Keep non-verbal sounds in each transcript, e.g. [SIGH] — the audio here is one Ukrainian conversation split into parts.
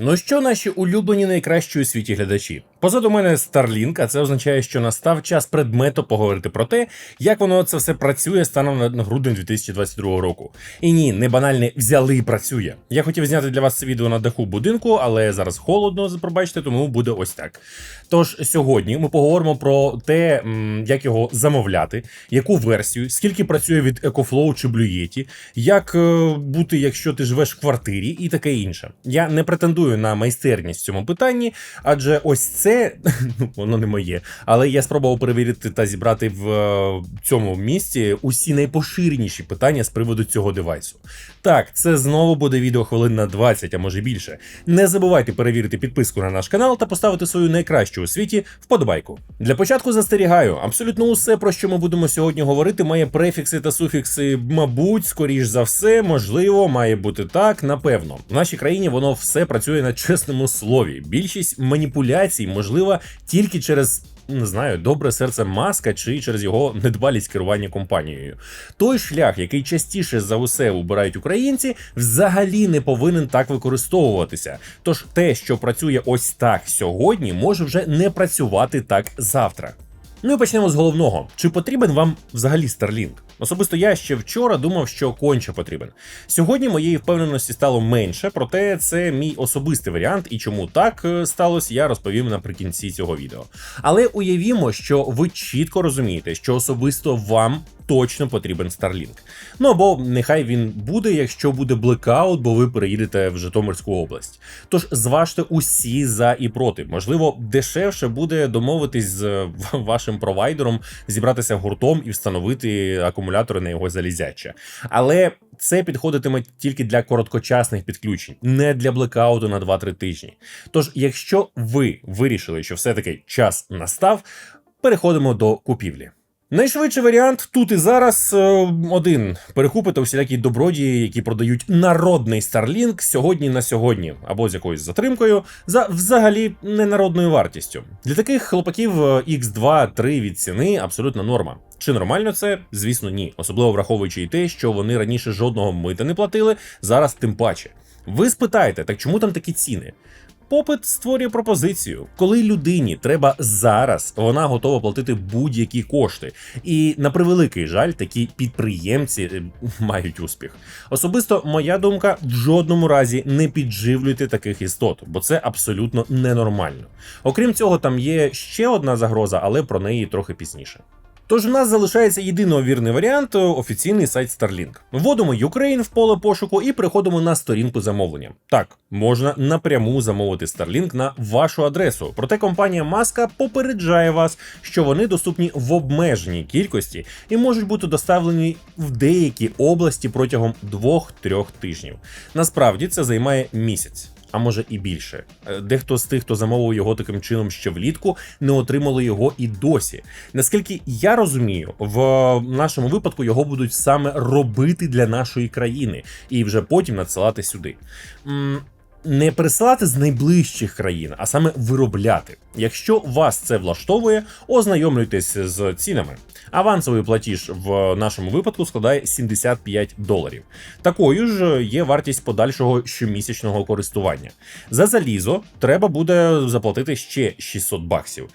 Ну що, наші улюблені найкращі у світі глядачі? Позаду мене Starlink, а це означає, що настав час предмету поговорити про те, як воно це все працює станом на- грудень 2022 року. І ні, не банальне взяли і працює. Я хотів зняти для вас це відео на даху будинку, але зараз холодно, пробачте, тому буде ось так. Тож сьогодні ми поговоримо про те, як його замовляти, яку версію, скільки працює від EcoFlow чи Blue Yeti, як е, бути, якщо ти живеш в квартирі, і таке інше. Я не претендую на майстерність в цьому питанні, адже ось це [LAUGHS] ну воно не моє. Але я спробував перевірити та зібрати в е, цьому місці усі найпоширеніші питання з приводу цього девайсу. Так, це знову буде відео хвилин на 20, а може більше. Не забувайте перевірити підписку на наш канал та поставити свою найкращу у світі вподобайку. Для початку застерігаю, абсолютно усе, про що ми будемо сьогодні говорити, має префікси та суфікси, мабуть, скоріш за все, можливо, має бути так, напевно. В нашій країні воно все працює на чесному слові. Більшість маніпуляцій можлива тільки через. Не знаю, добре серце маска чи через його недбалість керування компанією. Той шлях, який частіше за усе обирають українці, взагалі не повинен так використовуватися. Тож те, що працює ось так сьогодні, може вже не працювати так завтра. Ну і почнемо з головного: чи потрібен вам взагалі Starlink? Особисто я ще вчора думав, що конче потрібен. Сьогодні моєї впевненості стало менше, проте це мій особистий варіант, і чому так е, сталося, я розповім наприкінці цього відео. Але уявімо, що ви чітко розумієте, що особисто вам. Точно потрібен Starlink. Ну або нехай він буде, якщо буде блекаут, бо ви переїдете в Житомирську область. Тож зважте усі за і проти. Можливо, дешевше буде домовитись з [LAUGHS] вашим провайдером, зібратися гуртом і встановити акумулятори на його залізяче. Але це підходитиме тільки для короткочасних підключень, не для блекауту на 2-3 тижні. Тож, якщо ви вирішили, що все-таки час настав, переходимо до купівлі. Найшвидший варіант тут і зараз е, один перекупити усілякі добродії, які продають народний Starlink сьогодні на сьогодні, або з якоюсь затримкою, за взагалі ненародною вартістю. Для таких хлопаків е, X2-3 від ціни абсолютно норма. Чи нормально це? Звісно, ні. Особливо враховуючи і те, що вони раніше жодного мита не платили, зараз тим паче. Ви спитаєте, так чому там такі ціни? Попит створює пропозицію. Коли людині треба зараз, вона готова платити будь-які кошти. І на превеликий жаль, такі підприємці е, [LAUGHS] мають успіх. Особисто моя думка: в жодному разі не підживлюйте таких істот, бо це абсолютно ненормально. Окрім цього, там є ще одна загроза, але про неї трохи пізніше. Тож в нас залишається єдино вірний варіант офіційний сайт Starlink. Вводимо Ukraine в поле пошуку і переходимо на сторінку замовлення. Так, можна напряму замовити Starlink на вашу адресу. Проте компанія Маска попереджає вас, що вони доступні в обмеженій кількості і можуть бути доставлені в деякі області протягом 2-3 тижнів. Насправді це займає місяць. А може і більше. Е, Дехто з тих, хто замовив його таким чином ще влітку, не отримали його і досі. Наскільки я розумію, в нашому випадку його будуть саме робити для нашої країни і вже потім надсилати сюди. Не присилати з найближчих країн, а саме виробляти. Якщо вас це влаштовує, ознайомлюйтесь з цінами. Авансовий платіж в нашому випадку складає 75 доларів. Такою ж є вартість подальшого щомісячного користування. За залізо треба буде заплатити ще 600 баксів.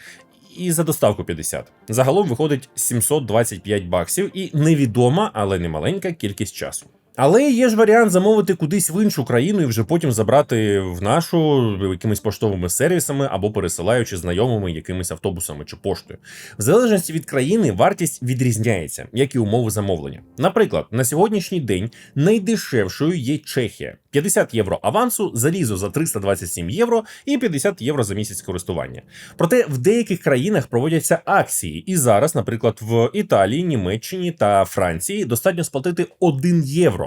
І за доставку 50. Загалом виходить 725 баксів і невідома, але не маленька кількість часу. Але є ж варіант замовити кудись в іншу країну і вже потім забрати в нашу якимись поштовими сервісами або пересилаючи знайомими якимись автобусами чи поштою. В залежності від країни вартість відрізняється, як і умови замовлення. Наприклад, на сьогоднішній день найдешевшою є Чехія: 50 євро авансу, залізо за 327 євро і 50 євро за місяць користування. Проте в деяких країнах проводяться акції, і зараз, наприклад, в Італії, Німеччині та Франції достатньо сплатити 1 євро.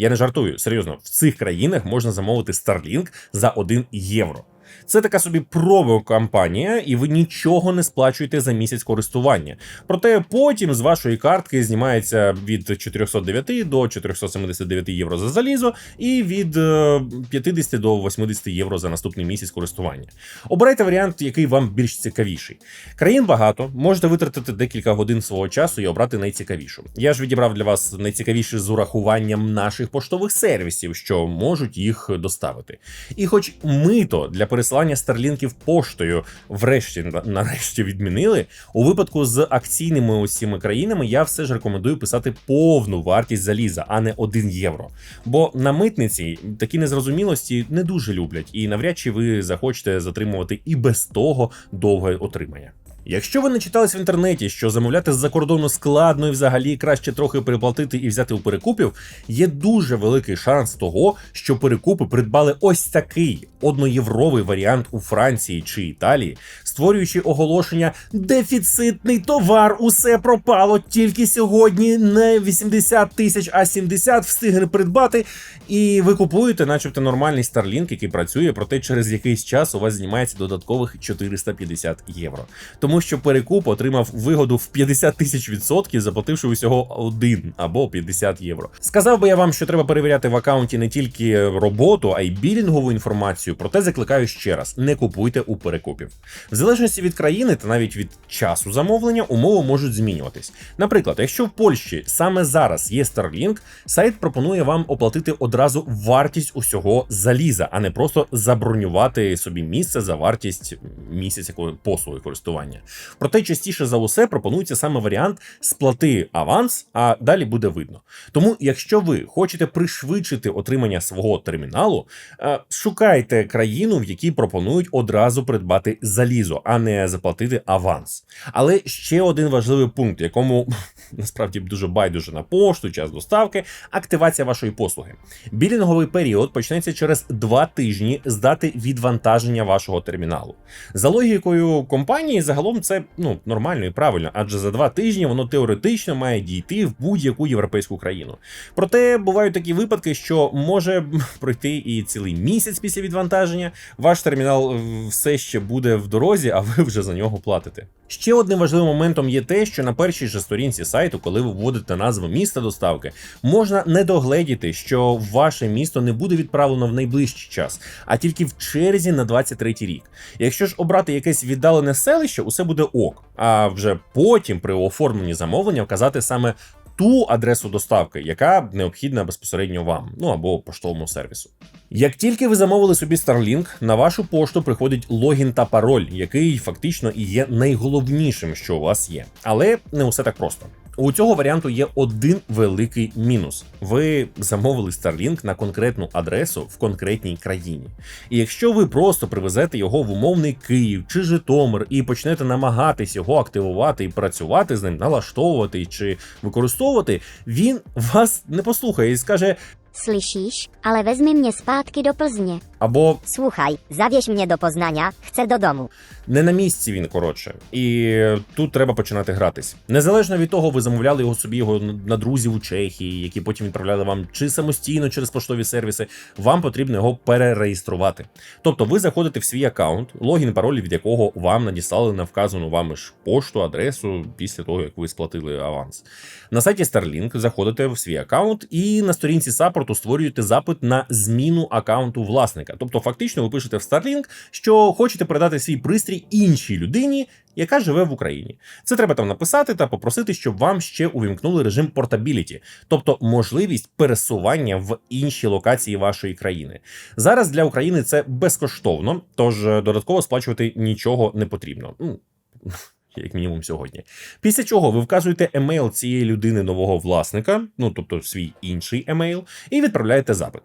Я не жартую, серйозно, в цих країнах можна замовити Starlink за 1 євро. Це така собі промо-кампанія, і ви нічого не сплачуєте за місяць користування. Проте потім з вашої картки знімається від 409 до 479 євро за залізо, і від е, 50 до 80 євро за наступний місяць користування. Обирайте варіант, який вам більш цікавіший. Країн багато, можете витратити декілька годин свого часу і обрати найцікавішу. Я ж відібрав для вас найцікавіше з урахуванням наших поштових сервісів, що можуть їх доставити. І хоч мито для пересилання старлінків поштою, врешті на- нарешті відмінили, у випадку з акційними усіми країнами я все ж рекомендую писати повну вартість заліза, а не 1 євро. Бо на митниці такі незрозумілості не дуже люблять, і навряд чи ви захочете затримувати і без того довге отримання. Якщо ви не читались в інтернеті, що замовляти з-за кордону складно і взагалі краще трохи переплатити і взяти у перекупів, є дуже великий шанс того, що перекупи придбали ось такий одноєвровий варіант у Франції чи Італії, створюючи оголошення дефіцитний товар, усе пропало тільки сьогодні. Не 80 тисяч, а 70 встигли придбати. І ви купуєте, начебто, нормальний Starlink, який працює, проте через якийсь час у вас знімається додаткових 450 євро. Тому що перекуп отримав вигоду в 50 тисяч відсотків, заплативши усього 1 або 50 євро. Сказав би я вам, що треба перевіряти в аккаунті не тільки роботу, а й білінгову інформацію. Проте закликаю ще раз: не купуйте у перекупів. В залежності від країни та навіть від часу замовлення умови можуть змінюватись. Наприклад, якщо в Польщі саме зараз є Starlink, сайт пропонує вам оплатити одразу вартість усього заліза, а не просто забронювати собі місце за вартість місяця послуги користування. Проте частіше за усе пропонується саме варіант сплати аванс, а далі буде видно. Тому, якщо ви хочете пришвидшити отримання свого терміналу, е, шукайте країну, в якій пропонують одразу придбати залізо, а не заплатити аванс. Але ще один важливий пункт, якому [LAUGHS] насправді дуже байдуже на пошту, час доставки, активація вашої послуги. Білінговий період почнеться через два тижні з дати відвантаження вашого терміналу. За логікою компанії, загалом це ну нормально і правильно, адже за два тижні воно теоретично має дійти в будь-яку європейську країну. Проте бувають такі випадки, що може [LAUGHS] пройти і цілий місяць після відвантаження. Ваш термінал все ще буде в дорозі, а ви вже за нього платите. Ще одним важливим моментом є те, що на першій же сторінці сайту, коли ви вводите назву міста доставки, можна не догледіти, що ваше місто не буде відправлено в найближчий час, а тільки в черзі на 23 рік. Якщо ж обрати якесь віддалене селище, усе буде ок. А вже потім при оформленні замовлення вказати саме ту адресу доставки, яка необхідна безпосередньо вам, ну або поштовому сервісу. Як тільки ви замовили собі Starlink, на вашу пошту приходить логін та пароль, який фактично і є найголовнішим, що у вас є. Але не усе так просто. У цього варіанту є один великий мінус: ви замовили Starlink на конкретну адресу в конкретній країні. І якщо ви просто привезете його в умовний Київ чи Житомир і почнете намагатись його активувати і працювати з ним, налаштовувати чи використовувати, він вас не послухає і скаже: Slyšíš, ale vezmi mě zpátky do Plzně. Або Słuchaj, zawieź mě do Poznania, chcę do domu. не на місці він коротше, і тут треба починати гратись. Незалежно від того, ви замовляли його собі його на друзів у Чехії, які потім відправляли вам чи самостійно через поштові сервіси. Вам потрібно його перереєструвати. Тобто ви заходите в свій аккаунт, логін, пароль від якого вам надіслали на вказану вами ж пошту, адресу після того, як ви сплатили аванс. На сайті Starlink заходите в свій аккаунт і на сторінці саппорту створюєте запит на зміну аккаунту власника. Тобто, фактично, ви пишете в Starlink, що хочете передати свій пристрій іншій людині, яка живе в Україні. Це треба там написати та попросити, щоб вам ще увімкнули режим портабіліті, тобто можливість пересування в інші локації вашої країни. Зараз для України це безкоштовно, тож е, додатково сплачувати нічого не потрібно. [LAUGHS] Як мінімум сьогодні. Після чого ви вказуєте емейл цієї людини нового власника, ну тобто свій інший емейл, і відправляєте запит.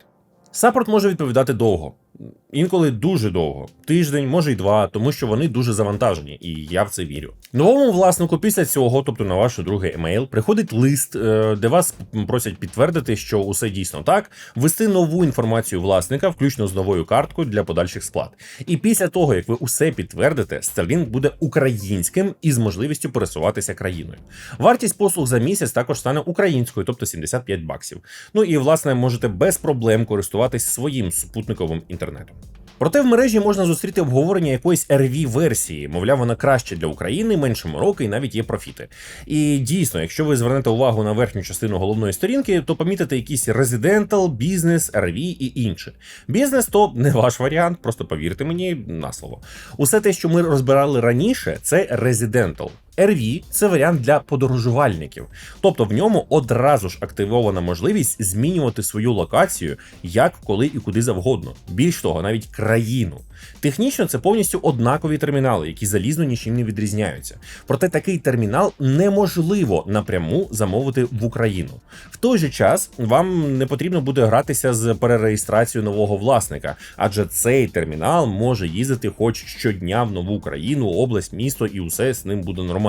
Саппорт може відповідати довго, інколи дуже довго, тиждень, може й два, тому що вони дуже завантажені, і я в це вірю. Новому власнику після цього, тобто на ваш другий емейл, приходить лист, е, де вас просять підтвердити, що усе дійсно так, ввести нову інформацію власника, включно з новою карткою для подальших сплат. І після того, як ви усе підтвердите, Starlink буде українським і з можливістю пересуватися країною. Вартість послуг за місяць також стане українською, тобто 75 баксів. Ну і власне можете без проблем користуватись своїм супутниковим інтернетом. Проте в мережі можна зустріти обговорення якоїсь rv версії мовляв, вона краще для України, менше мороки і навіть є профіти. І дійсно, якщо ви звернете увагу на верхню частину головної сторінки, то помітите якісь Residential, бізнес, RV і інше. Бізнес то не ваш варіант, просто повірте мені на слово. Усе те, що ми розбирали раніше, це Residential. RV – це варіант для подорожувальників, тобто в ньому одразу ж активована можливість змінювати свою локацію як, коли і куди завгодно. Більш того, навіть країну. Технічно це повністю однакові термінали, які залізно нічим не відрізняються. Проте такий термінал неможливо напряму замовити в Україну. В той же час вам не потрібно буде гратися з перереєстрацією нового власника, адже цей термінал може їздити хоч щодня в нову країну, область, місто, і усе з ним буде нормально.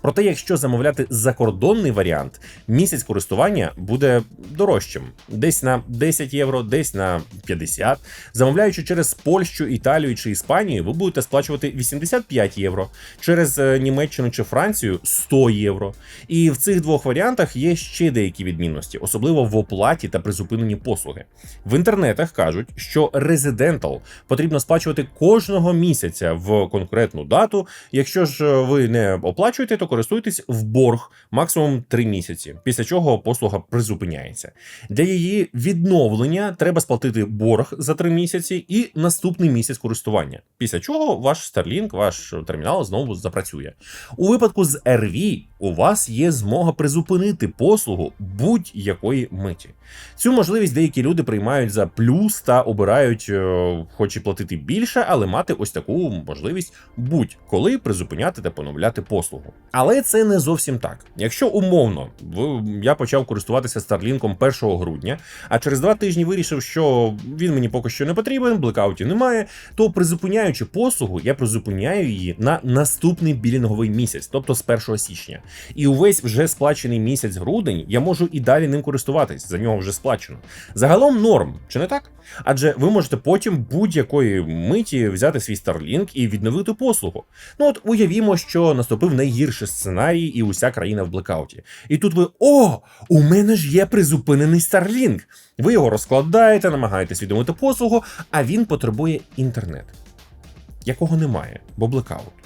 Проте, якщо замовляти закордонний варіант, місяць користування буде дорожчим, десь на 10 євро, десь на 50. Замовляючи через Польщу, Італію чи Іспанію, ви будете сплачувати 85 євро, через е, Німеччину чи Францію 100 євро. І в цих двох варіантах є ще деякі відмінності, особливо в оплаті та призупиненні послуги. В інтернетах кажуть, що Residential потрібно сплачувати кожного місяця в конкретну дату. Якщо ж е, ви не оплачуєте, то користуйтесь в борг максимум 3 місяці, після чого послуга призупиняється. Для її відновлення треба сплатити борг за 3 місяці і наступний місяць користування. Після чого ваш Starlink, ваш термінал знову запрацює. У випадку з RV у вас є змога призупинити послугу будь-якої миті. Цю можливість деякі люди приймають за плюс та обирають, е, хоч і платити більше, але мати ось таку можливість будь-коли призупиняти та поновляти послугу. Але це не зовсім так. Якщо умовно я почав користуватися Starlink 1 грудня, а через два тижні вирішив, що він мені поки що не потрібен, блекаутів немає, то призупиняючи послугу, я призупиняю її на наступний білінговий місяць, тобто з 1 січня. І увесь вже сплачений місяць грудень я можу і далі ним користуватись. За нього вже сплачено. Загалом норм, чи не так? Адже ви можете потім будь-якої миті взяти свій Starlink і відновити послугу. Ну от уявімо, що наступив найгірший сценарій, і уся країна в блекауті. І тут ви о, у мене ж є призупинений Starlink. Ви його розкладаєте, намагаєтесь відомити послугу, а він потребує інтернет, якого немає, бо блекаут.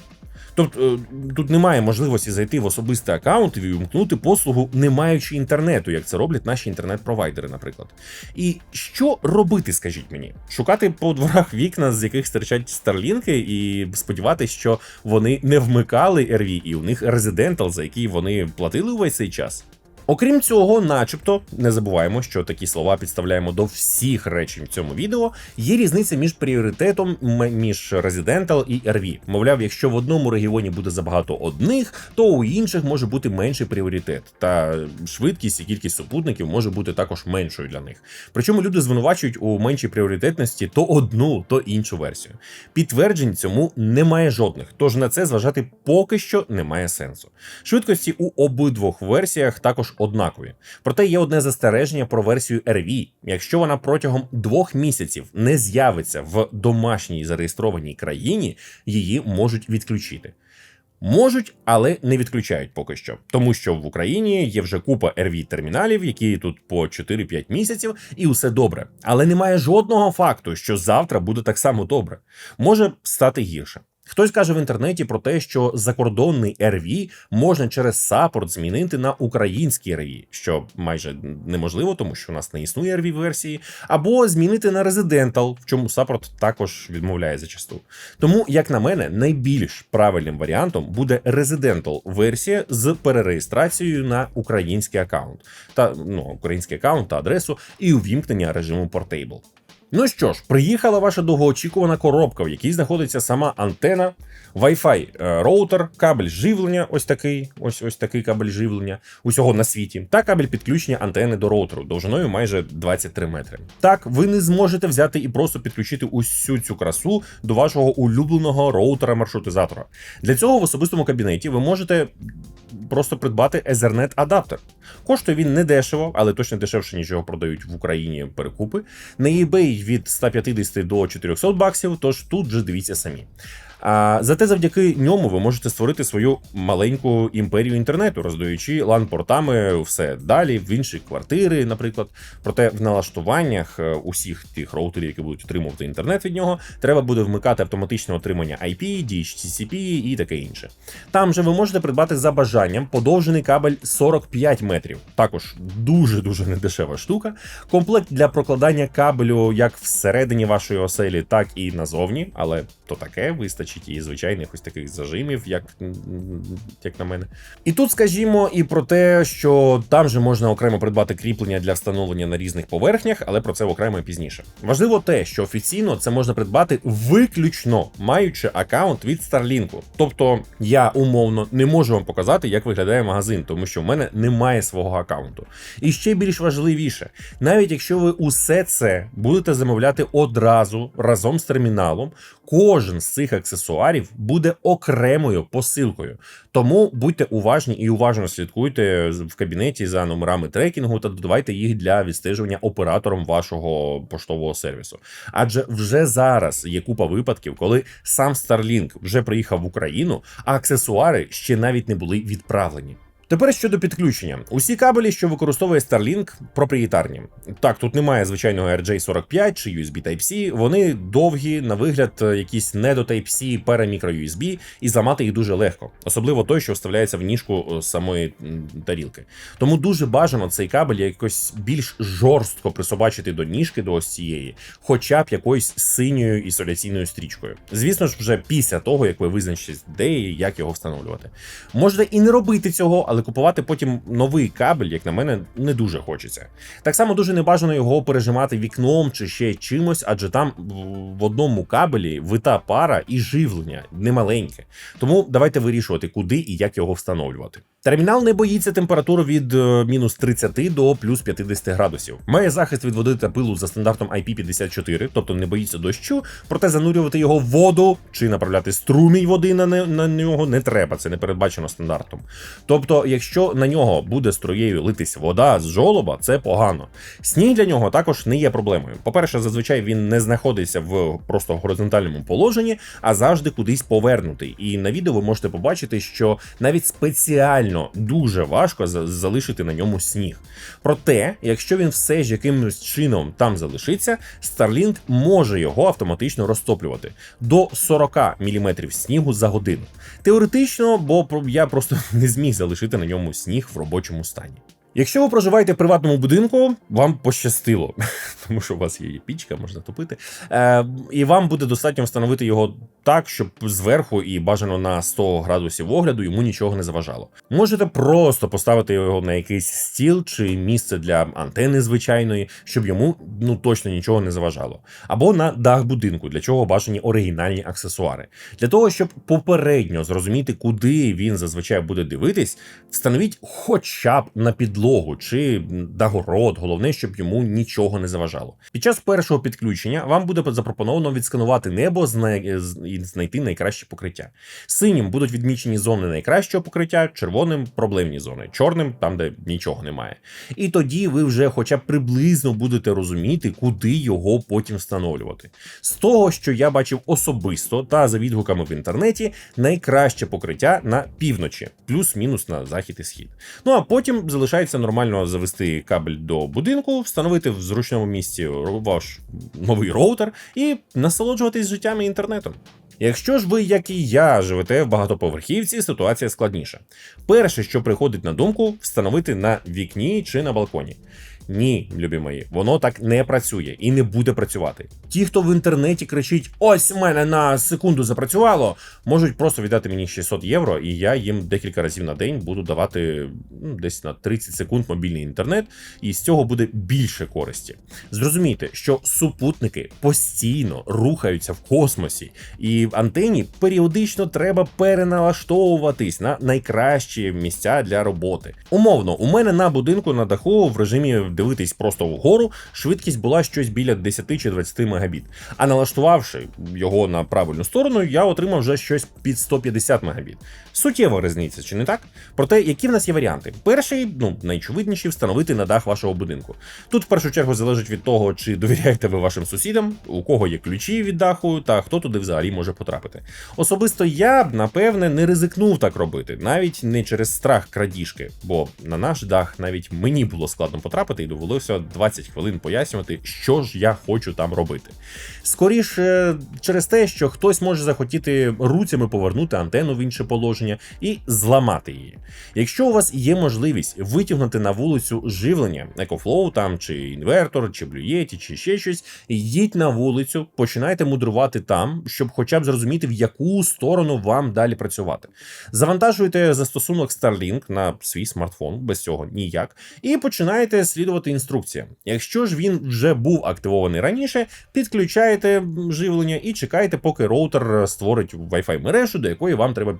Тобто тут немає можливості зайти в особистий аккаунт і вімкнути послугу, не маючи інтернету, як це роблять наші інтернет-провайдери, наприклад. І що робити, скажіть мені? Шукати по дворах вікна, з яких стирчать старлінки, і сподіватися, що вони не вмикали RV, і у них резидентал, за який вони платили увесь цей час. Окрім цього, начебто, не забуваємо, що такі слова підставляємо до всіх речень в цьому відео. Є різниця між пріоритетом між Residential і RV. Мовляв, якщо в одному регіоні буде забагато одних, то у інших може бути менший пріоритет, та швидкість і кількість супутників може бути також меншою для них. Причому люди звинувачують у меншій пріоритетності то одну, то іншу версію. Підтверджень цьому немає жодних, тож на це зважати поки що немає сенсу. Швидкості у обидвох версіях також однакові. Проте є одне застереження про версію RV. Якщо вона протягом двох місяців не з'явиться в домашній зареєстрованій країні, її можуть відключити. Можуть, але не відключають поки що, тому що в Україні є вже купа rv терміналів, які тут по 4-5 місяців, і усе добре. Але немає жодного факту, що завтра буде так само добре. Може стати гірше. Хтось каже в інтернеті про те, що закордонний RV можна через саппорт змінити на український RV, що майже неможливо, тому що у нас не існує RV версії, або змінити на Residential, в чому саппорт також відмовляє зачасту. Тому, як на мене, найбільш правильним варіантом буде Residential версія з перереєстрацією на український аккаунт та ну, український аккаунт та адресу і увімкнення режиму Portable. Ну що ж, приїхала ваша довгоочікувана коробка, в якій знаходиться сама антена, Wi-Fi е, роутер, кабель живлення, ось такий, ось ось такий кабель живлення усього на світі, та кабель підключення антени до роутеру довжиною майже 23 метри. Так, ви не зможете взяти і просто підключити усю цю красу до вашого улюбленого роутера-маршрутизатора. Для цього в особистому кабінеті ви можете просто придбати Ethernet адаптер. Коштує він не дешево, але точно дешевше, ніж його продають в Україні перекупи. На eBay від 150 до 400 баксів, тож тут вже дивіться самі. А зате завдяки ньому ви можете створити свою маленьку імперію інтернету, роздаючи лан-портами все далі в інші квартири, наприклад. Проте в налаштуваннях е, усіх тих роутерів, які будуть отримувати інтернет від нього, треба буде вмикати автоматичне отримання IP, DHCP і таке інше. Там же ви можете придбати за бажанням подовжений кабель 45 метрів. Також дуже дуже недешева штука. Комплект для прокладання кабелю як всередині вашої оселі, так і назовні, але то таке вистачить і звичайних ось таких зажимів, як, як на мене. І тут скажімо і про те, що там же можна окремо придбати кріплення для встановлення на різних поверхнях, але про це окремо пізніше. Важливо те, що офіційно це можна придбати виключно маючи аккаунт від Starlink. Тобто я умовно не можу вам показати, як виглядає магазин, тому що в мене немає свого аккаунту. І ще більш важливіше, навіть якщо ви усе це будете замовляти одразу разом з терміналом, кожен з цих аксесуарів буде окремою посилкою. Тому будьте уважні і уважно слідкуйте в кабінеті за номерами трекінгу та додавайте їх для відстежування оператором вашого поштового сервісу. Адже вже зараз є купа випадків, коли сам Starlink вже приїхав в Україну, а аксесуари ще навіть не були відправлені. Тепер щодо підключення. Усі кабелі, що використовує Starlink, проприєтарні. Так, тут немає звичайного RJ45 чи USB Type-C, вони довгі, на вигляд, е, якісь не до Type-C, перемікро USB, і зламати їх дуже легко, особливо той, що вставляється в ніжку е, самої тарілки. Тому дуже бажано цей кабель якось більш жорстко присобачити до ніжки до ось цієї, хоча б якоюсь синьою ізоляційною стрічкою. Звісно ж, вже після того, як ви визначитесь, де і як його встановлювати. Можна і не робити цього, але купувати потім новий кабель, як на мене, не дуже хочеться. Так само дуже небажано його пережимати вікном чи ще чимось, адже там в- одному кабелі вита пара і живлення немаленьке. Тому давайте вирішувати, куди і як його встановлювати. Термінал не боїться температури від е, мінус 30 до плюс 50 градусів. Має захист від води та пилу за стандартом IP54, тобто не боїться дощу, проте занурювати його в воду чи направляти струмінь води на, не, на нього не треба, це не передбачено стандартом. Тобто, якщо на нього буде струєю литись вода з жолоба, це погано. Сніг для нього також не є проблемою. По-перше, зазвичай він не знаходиться в просто горизонтальному положенні, а завжди кудись повернутий. І на відео ви можете побачити, що навіть спеціально дуже важко залишити на ньому сніг. Проте, якщо він все ж якимось чином там залишиться, Starlink може його автоматично розтоплювати до 40 мм снігу за годину. Теоретично, бо я просто [LAUGHS] не зміг залишити на ньому сніг в робочому стані. Якщо ви проживаєте в приватному будинку, вам пощастило, [LAUGHS] тому що у вас є пічка, можна топити. Е, і вам буде достатньо встановити його так, щоб зверху і бажано на 100 градусів огляду йому нічого не заважало. Можете просто поставити його на якийсь стіл чи місце для антени звичайної, щоб йому ну точно нічого не заважало. Або на дах будинку, для чого бажані оригінальні аксесуари. Для того, щоб попередньо зрозуміти, куди він зазвичай буде дивитись, встановіть хоча б на підлогу чи на город. Головне, щоб йому нічого не заважало. Під час першого підключення вам буде запропоновано відсканувати небо і знайти найкраще покриття. Синім будуть відмічені зони найкращого покриття, червоним проблемні зони, чорним там, де нічого немає. І тоді ви вже хоча б приблизно будете розуміти, куди його потім встановлювати. З того, що я бачив особисто та за відгуками в інтернеті, найкраще покриття на півночі, плюс-мінус на захід і схід. Ну а потім залишається нормально завести кабель до будинку, встановити в зручному місці ваш новий роутер і насолоджуватись життям і інтернетом. Якщо ж ви, як і я, живете в багатоповерхівці, ситуація складніша. Перше, що приходить на думку, встановити на вікні чи на балконі. Ні, любі мої, воно так не працює і не буде працювати. Ті, хто в інтернеті кричить: ось мене на секунду запрацювало, можуть просто віддати мені 600 євро, і я їм декілька разів на день буду давати ну, десь на 30 секунд мобільний інтернет, і з цього буде більше користі. Зрозумійте, що супутники постійно рухаються в космосі, і антені періодично треба переналаштовуватись на найкращі місця для роботи. Умовно, у мене на будинку на даху в режимі дивитись просто вгору, швидкість була щось біля 10 чи 20 мегабіт. А налаштувавши його на правильну сторону, я отримав вже щось під 150 мегабіт. Суттєва різниця, чи не так? Проте, які в нас є варіанти? Перший, ну найочевидніший, встановити на дах вашого будинку. Тут в першу чергу залежить від того, чи довіряєте ви вашим сусідам, у кого є ключі від даху, та хто туди взагалі може потрапити. Особисто я б напевне не ризикнув так робити, навіть не через страх крадіжки, бо на наш дах навіть мені було складно потрапити, і довелося 20 хвилин пояснювати, що ж я хочу там робити. Скоріше через те, що хтось може захотіти руцями повернути антенну в інше положення і зламати її. Якщо у вас є можливість витягнути на вулицю живлення, екофлоу там чи інвертор, чи блюєті, чи ще щось, йдіть на вулицю, починайте мудрувати там, щоб хоча б зрозуміти, в яку сторону вам далі працювати. Завантажуєте застосунок Starlink на свій смартфон, без цього ніяк, і починаєте слідувати інструкціям. Якщо ж він вже був активований раніше, підключаєте живлення і чекаєте, поки роутер створить Wi-Fi мережу, до якої вам треба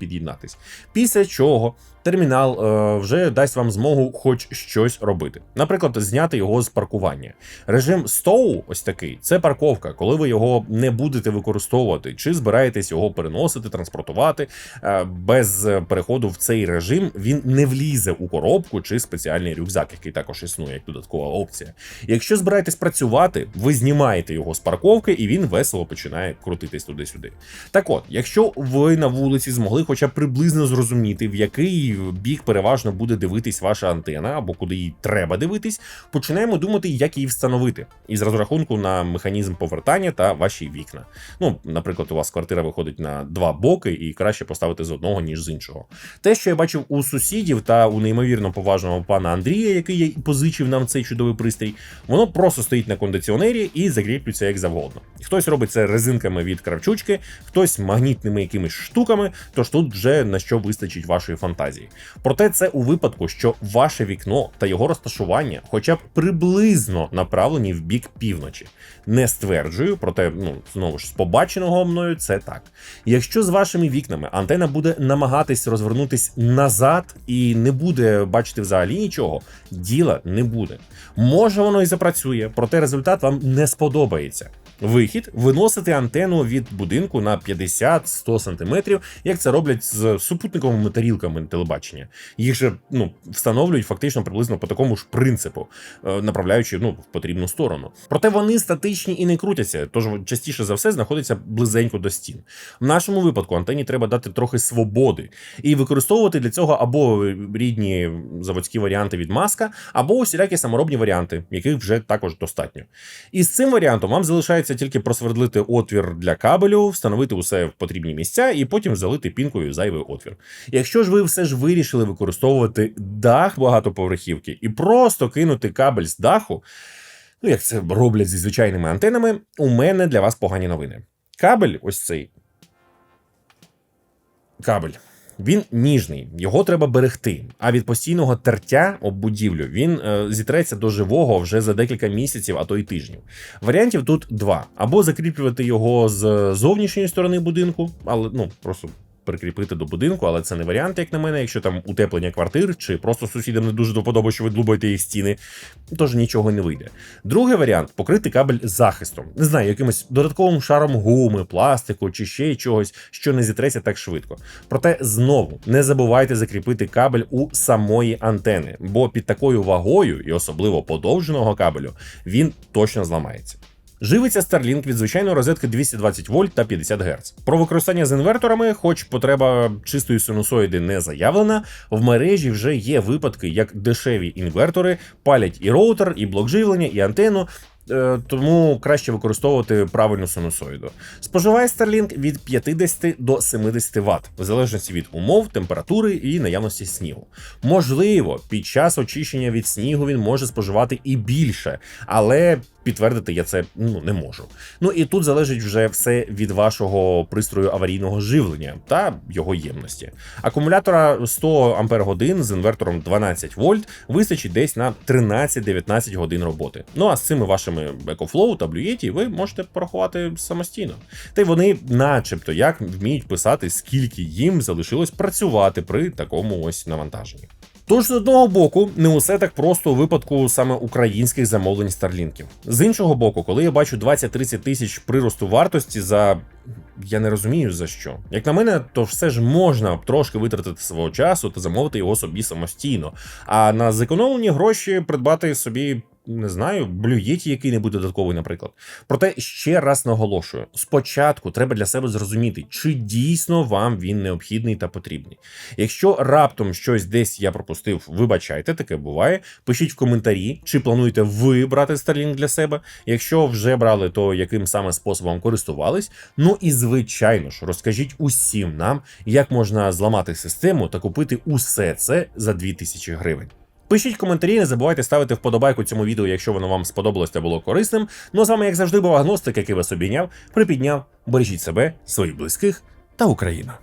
під'єднатись. Після чого термінал е, вже дасть вам змогу хоч щось робити. Наприклад, зняти його з паркування. Режим стоу, ось такий, це парковка, коли ви його не будете використовувати, чи збираєтесь його переносити, транспортувати. Е, без переходу в цей режим він не влізе у коробку чи спеціальний рюкзак, який також існує як додаткова опція. Якщо збираєтесь працювати, ви знімаєте його з парковки, і він весело починає крутитись туди-сюди. Так от, якщо ви на вулиці змогли хоча б приблизно зрозуміти, в який бік переважно буде дивитись ваша антена, або куди їй треба дивитись, починаємо думати, як її встановити, із розрахунку на механізм повертання та ваші вікна. Ну, наприклад, у вас квартира виходить на два боки, і краще поставити з одного, ніж з іншого. Те, що я бачив у сусідів та у неймовірно поважного пана Андрія, який я позичив нам цей чудовий пристрій, воно просто стоїть на кондиціонері і закріплюється як завгодно. Хтось робить це резинками від кравчучки, хтось магнітними якимись штуками, тож тут вже на що вистачить вашої фантазії. Проте це у випадку, що ваше вікно та його розташування, хоча б приблизно направлені в бік півночі. Не стверджую, проте, ну знову ж з побаченого мною це так. Якщо з вашими вікнами антена буде намагатись розвернутись назад і не буде бачити взагалі нічого, діла не буде. Може воно і запрацює, проте результат вам не сподобається. Вихід виносити антенну від будинку на 50-100 см, як це роблять з супутниковими тарілками телебачення. Їх же ну, встановлюють фактично приблизно по такому ж принципу, е, направляючи ну, в потрібну сторону. Проте вони статичні і не крутяться, тож частіше за все знаходяться близенько до стін. В нашому випадку антені треба дати трохи свободи і використовувати для цього або рідні заводські варіанти від маска, або усілякі саморобні варіанти, яких вже також достатньо. І з цим варіантом вам залишається тільки просвердлити отвір для кабелю, встановити усе в потрібні місця і потім залити пінкою зайвий отвір. Якщо ж ви все ж вирішили використовувати дах багатоповерхівки і просто кинути кабель з даху, ну як це роблять зі звичайними антенами, у мене для вас погані новини. Кабель, ось цей кабель. Він ніжний, його треба берегти. А від постійного тертя об будівлю він е, зітреться до живого вже за декілька місяців, а то й тижнів. Варіантів тут два: або закріплювати його з зовнішньої сторони будинку, але ну просто. Прикріпити до будинку, але це не варіант, як на мене, якщо там утеплення квартир, чи просто сусідам не дуже доподобає, що ви длубаєте їх стіни, тож нічого не вийде. Другий варіант покрити кабель захистом, не знаю, якимось додатковим шаром гуми, пластику чи ще чогось, що не зітреться так швидко. Проте знову не забувайте закріпити кабель у самої антени, бо під такою вагою, і особливо подовженого кабелю, він точно зламається. Живиться Starlink від звичайної розетки 220 вольт та 50 Гц. Про використання з інверторами, хоч потреба чистої синусоїди не заявлена, в мережі вже є випадки, як дешеві інвертори палять і роутер, і блок живлення, і антенну. е, Тому краще використовувати правильну синусоїду. Споживає Starlink від 50 до 70 Вт, в залежності від умов, температури і наявності снігу. Можливо, під час очищення від снігу він може споживати і більше, але підтвердити я це ну не можу. Ну і тут залежить вже все від вашого пристрою аварійного живлення та його ємності. Акумулятора 100 Ампер годин з інвертором 12 вольт вистачить десь на 13-19 годин роботи. Ну а з цими вашими EcoFlow та Blue Yeti ви можете порахувати самостійно. Та й вони, начебто, як вміють писати, скільки їм залишилось працювати при такому ось навантаженні. Тож з одного боку, не усе так просто у випадку саме українських замовлень старлінків. З іншого боку, коли я бачу 20-30 тисяч приросту вартості за. Я не розумію за що. Як на мене, то все ж можна трошки витратити свого часу та замовити його собі самостійно. А на зекономлені гроші придбати собі. Не знаю, блюєті який-небудь додатковий, наприклад. Проте ще раз наголошую: спочатку треба для себе зрозуміти, чи дійсно вам він необхідний та потрібний. Якщо раптом щось десь я пропустив, вибачайте, таке буває. Пишіть в коментарі, чи плануєте ви брати Starlink для себе. Якщо вже брали, то яким саме способом користувались. Ну і звичайно ж, розкажіть усім нам, як можна зламати систему та купити усе це за 2000 гривень. Пишіть коментарі, не забувайте ставити вподобайку цьому відео, якщо воно вам сподобалось та було корисним. Ну а з вами, як завжди, був агностик, який вас обійняв, припідняв. Бережіть себе, своїх близьких та Україна.